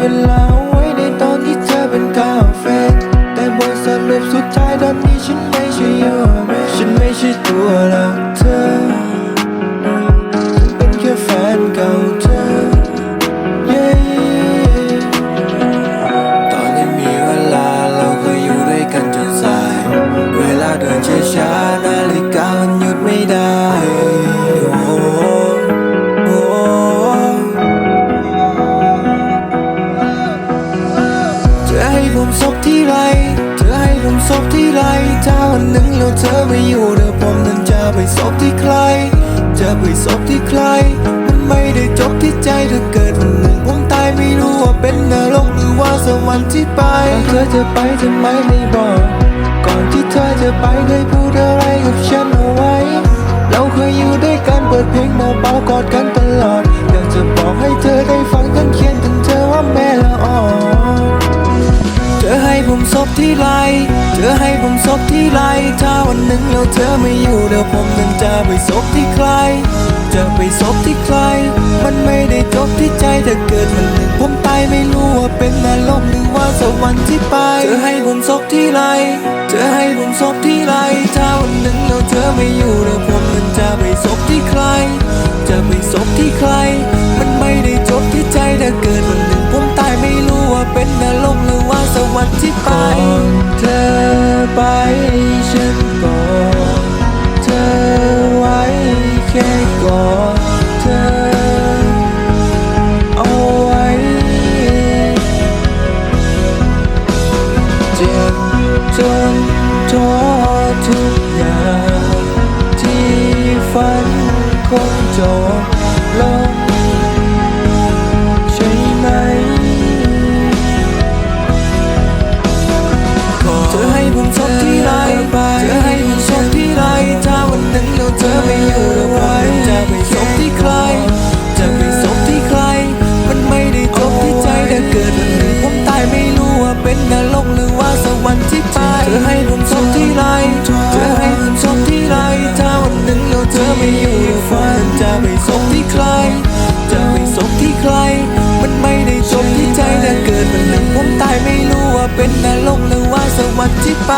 ห มซบที่ไร เธอให้ผมซบที่ไรถ้าวันหนึ่งแล้วเธอไม่อยู่เดี๋ยวผมนั้นจะไปซบที่ใคร จะไปซบที่ใคร มันไม่ได้จบที่ใจถ้าเกิดวันหนึ่งผมตายไม่รู้ว่าเป็นนรกหรือว่าสวรรค์ที่ไปเธอจะไปทำไมไม่บอก ก่อนที่เธอจะไปเคยพูดอะไรกับฉันเอาไว้ เราเคยอยู่ด้วยกันเปิดเพลงเบาๆกอดกัน ผมซบที่ไร เธอให้ผมซบที่ไร ถ้าวันหนึ่งแล้วเธอไม่อยู่เดี๋ยวผมนั้นจะไปซบที่ใคร จะไปซบที่ใคร มันไม่ได้จบที่ใจถ้าเกิดวันหนึ่งผมตายไม่รู้ว่าเป็นนรกหรือว่าสวรรค์ที่ไป เธอให้ผมซบที่ไร เธอให้ผมซบที่ไร ถ้าวันหนึ่งแล้วเธอไม่อยู่เดี๋ยวผมนั้นจะไปซบที่ใคร จะไปซบที่ใคร มันไม่ได้จบที่ใจถ้าเกิดวัน ว่าเป็นนรกหรือว่าสวรรค์ที่ไปเธอไปฉันก็เธอไว้แค่กอดเธอเอาไว้เจ็บจนท้อทุกอย่างที่ฝันคงจบลง อให้ผมสบที่ไร เธอให้ผมสบที่ไร ถ้าวันหนึ่งเราเธอไม่อยู่ฝันจะไม่สบที่ใคร จะไม่สบที่ใคร มันไม่ได้จบที่ใจแต่เกิดวันหนึ่งผมตายไม่รู้ว่าเป็นนรกหรือว่าสวรรค์ที่ไป